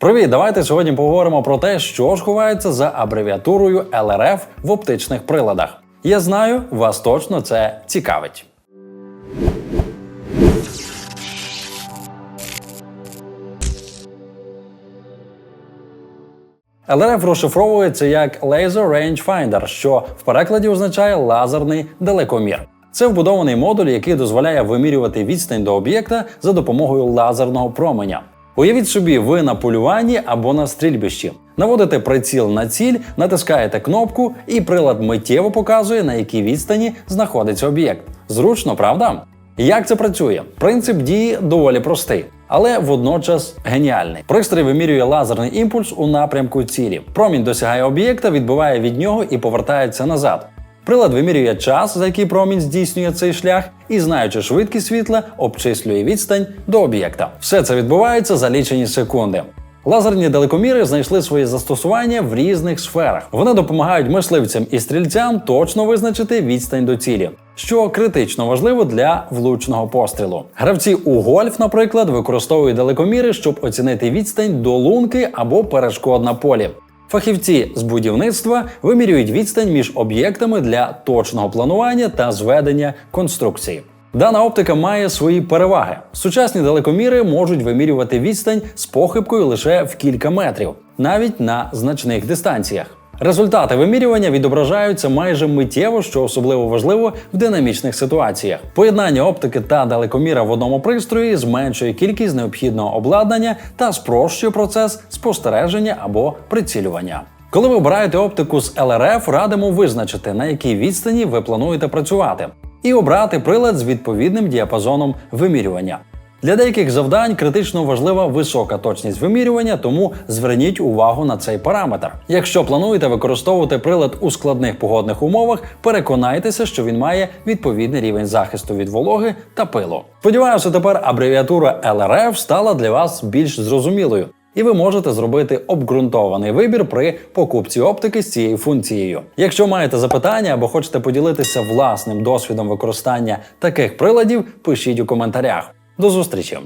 Привіт, давайте сьогодні поговоримо про те, що ж ховається за абревіатурою LRF в оптичних приладах. Я знаю, вас точно це цікавить. LRF розшифровується як Laser Range Finder, що в перекладі означає лазерний далекомір. Це вбудований модуль, який дозволяє вимірювати відстань до об'єкта за допомогою лазерного променя. Уявіть собі, ви на полюванні або на стрільбищі. Наводите приціл на ціль, натискаєте кнопку, і прилад миттєво показує, на якій відстані знаходиться об'єкт. Зручно, правда? Як це працює? Принцип дії доволі простий, але водночас геніальний. Пристрій вимірює лазерний імпульс у напрямку цілі. Промінь досягає об'єкта, відбиває від нього і повертається назад. Прилад вимірює час, за який промінь здійснює цей шлях, і, знаючи швидкість світла, обчислює відстань до об'єкта. Все це відбувається за лічені секунди. Лазерні далекоміри знайшли своє застосування в різних сферах. Вони допомагають мисливцям і стрільцям точно визначити відстань до цілі, що критично важливо для влучного пострілу. Гравці у гольф, наприклад, використовують далекоміри, щоб оцінити відстань до лунки або перешкод на полі. Фахівці з будівництва вимірюють відстань між об'єктами для точного планування та зведення конструкції. Дана оптика має свої переваги. Сучасні далекоміри можуть вимірювати відстань з похибкою лише в кілька метрів, навіть на значних дистанціях. Результати вимірювання відображаються майже миттєво, що особливо важливо в динамічних ситуаціях. Поєднання оптики та далекоміра в одному пристрої зменшує кількість необхідного обладнання та спрощує процес спостереження або прицілювання. Коли ви обираєте оптику з LRF, радимо визначити, на якій відстані ви плануєте працювати, і обрати прилад з відповідним діапазоном вимірювання. Для деяких завдань критично важлива висока точність вимірювання, тому зверніть увагу на цей параметр. Якщо плануєте використовувати прилад у складних погодних умовах, переконайтеся, що він має відповідний рівень захисту від вологи та пилу. Сподіваюся, тепер абревіатура LRF стала для вас більш зрозумілою. І ви можете зробити обґрунтований вибір при покупці оптики з цією функцією. Якщо маєте запитання або хочете поділитися власним досвідом використання таких приладів, пишіть у коментарях. До зустрічі!